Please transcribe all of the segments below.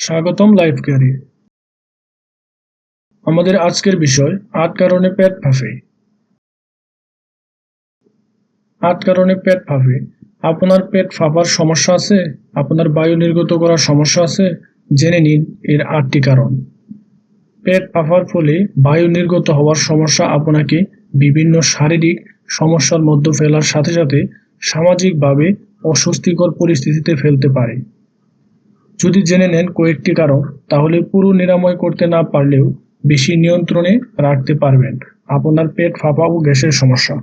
স্বাগতম লাইফ কেয়ারে আমাদের আজকের বিষয়, আট কারণে পেট ফাঁপে। আট কারণে পেট ফাঁপে। আপনার পেট ফাঁপার সমস্যা আছে? আপনার বায়ু নির্গত করার সমস্যা আছে? জেনে নিন এর আটটি কারণ। পেট ফাঁপার ফলে বায়ু নির্গত হওয়ার সমস্যা আপনাকে বিভিন্ন শারীরিক সমস্যার মধ্যে ফেলার সাথে সাথে সামাজিকভাবে অস্বস্তিকর পরিস্থিতিতে ফেলতে পারে। যদি জেনে নেন কয়েকটি কারণ, তাহলে পুরো নিরাময় করতে না পারলেও বেশি নিয়ন্ত্রণে রাখতে পারবেন। আপনার পেট ফাঁপা ও গ্যাসের সমস্যা।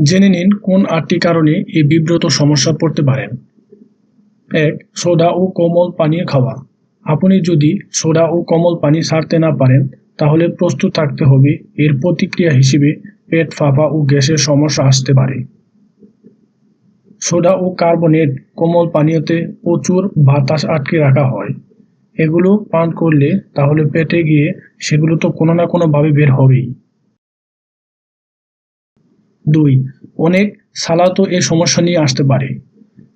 জেনে নিন কোন আটটি কারণে এই বিব্রত সমস্যা পড়তে পারেন। এক, সোডা ও কোমল পানীয় খাওয়া। আপনি যদি সোডা ও কোমল পানি ছাড়তে না পারেন, তাহলে প্রস্তুত থাকতে হবে এর প্রতিক্রিয়া হিসেবে পেট ফাঁপা ও গ্যাসের সমস্যা আসতে পারে। সোডা ও কার্বনেট কোমল পানীয়তে প্রচুর বাতাস আটকে রাখা হয়। এগুলো পান করলে তাহলে পেটে গিয়ে সেগুলো তো কোনো না কোনোভাবে বের হবেই। দুই, অনেক সালাতো এ সমস্যা নিয়ে আসতে পারে।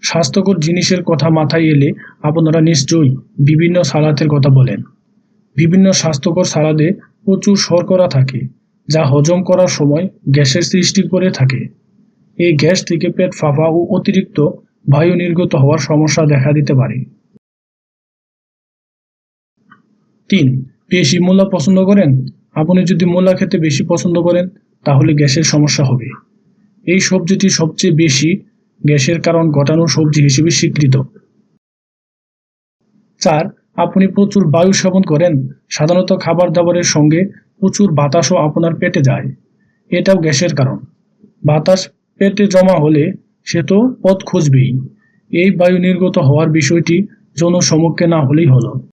স্বাস্থ্যকর জিনিসের কথা মাথায় এলে আপনারা নিশ্চয়ই বিভিন্ন সালাতের কথা বলেন। বিভিন্ন স্বাস্থ্যকর সালাদে প্রচুর শর্করা থাকে, যা হজম করার সময় গ্যাসের সৃষ্টি করে থাকে। এই গ্যাস থেকে পেট ফাঁপা ও অতিরিক্ত বায়ু নির্গত হওয়ার সমস্যা দেখা দিতে পারে। তিন, বেশি মূলা পছন্দ করেন? আপনি যদি মূলা খেতে বেশি পছন্দ করেন, তাহলে গ্যাসের সমস্যা হবে। এই সবজিটি সবচেয়ে বেশি গ্যাসের কারণ ঘটানো সবজি হিসেবে স্বীকৃত। চার, আপনি প্রচুর বায়ু সেবন করেন, সাধারণত খাবার দাবারের সঙ্গে প্রচুর বাতাসও আপনার পেটে যায়। এটাও গ্যাসের কারণ। বাতাস পেটে জমা হলে সে তো পথ খুঁজবেই। এই বায়ু নির্গত হওয়ার বিষয়টি জনসমক্ষে না হলেই হলো।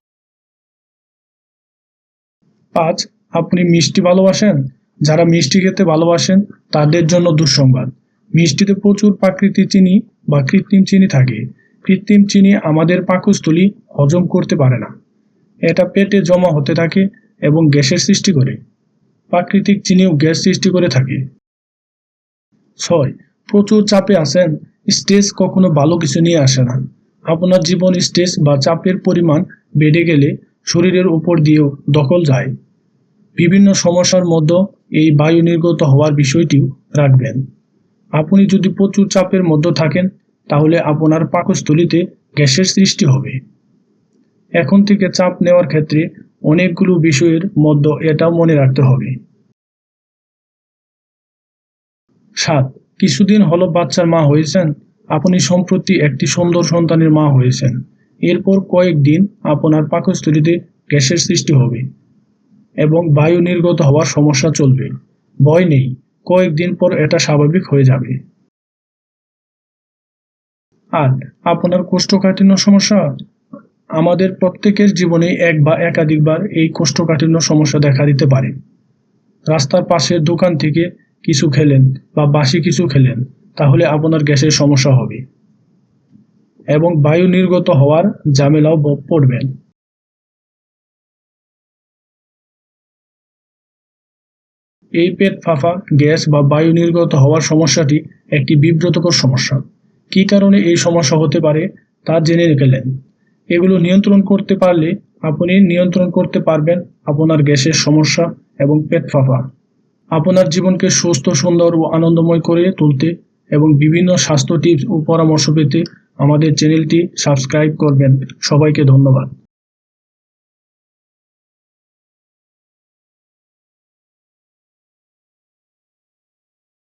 পাঁচ, আপনি মিষ্টি ভালোবাসেন? যারা মিষ্টি খেতে ভালোবাসেন, তাদের জন্য দুঃসংবাদ। মিষ্টিতে প্রচুর প্রাকৃতিক চিনি বা কৃত্রিম চিনি থাকে। কৃত্রিম চিনি আমাদের পাকস্থলী হজম করতে পারে না। এটা পেটে জমা হতে থাকে এবং গ্যাসের সৃষ্টি করে। প্রাকৃতিক চিনিও গ্যাস সৃষ্টি করে থাকে। ছয়, প্রচুর চাপে আছেন, স্ট্রেস কখনো ভালো কিছু নিয়ে আসে না। আপনার জীবন স্ট্রেস বা চাপের পরিমাণ বেড়ে গেলে শরীরের উপর দিয়েও দখল যায়। বিভিন্ন সমস্যার মধ্যে এই বায়ু নির্গত হওয়ার বিষয়টিও রাখবেন। আপনি যদি প্রচুর চাপের মধ্যে থাকেন, তাহলে আপনার পাকস্থলিতে গ্যাসের সৃষ্টি হবে। এখন থেকে চাপ নেওয়ার ক্ষেত্রে অনেকগুলো বিষয়ের মধ্যে এটাও মনে রাখতে হবে। সাত। কিছুদিন হলো বাচ্চার মা হয়েছেন। আপনি সম্প্রতি একটি সুন্দর সন্তানের মা হয়েছেন। এরপর কয়েকদিন আপনার পাকস্থলিতে গ্যাসের সৃষ্টি হবে এবং বায়ু নির্গত হওয়ার সমস্যা চলবে। ভয় নেই কয়েকদিন পর এটা স্বাভাবিক হয়ে যাবে। আট আপনার কোষ্ঠকাঠিন্য সমস্যা? আমাদের প্রত্যেকের জীবনে এক বা একাধিকবার এই কোষ্ঠকাঠিন্য সমস্যা দেখা দিতে পারে। রাস্তার পাশের দোকান থেকে কিছু খেলেন বা বাসি কিছু খেলেন, তাহলে আপনার গ্যাসের সমস্যা হবে। এবং বায়ু নির্গত হওয়ার ঝামেলাও পড়বেন এই পেট ফাঁপা গ্যাস বা বায়ু নির্গত হওয়ার সমস্যাটি একটি বিব্রতকর সমস্যা। কি কারণে এই সমস্যা হতে পারে তা জেনে গেলেন। এগুলো নিয়ন্ত্রণ করতে পারলে আপনি নিয়ন্ত্রণ করতে পারবেন আপনার গ্যাসের সমস্যা এবং পেট ফাঁপা আপনার জীবনকে সুস্থ, সুন্দর ও আনন্দময় করে তুলতে এবং বিভিন্ন স্বাস্থ্য টিপস ও পরামর্শ পেতে আমাদের চ্যানেলটি সাবস্ক্রাইব করবেন। সবাইকে ধন্যবাদ।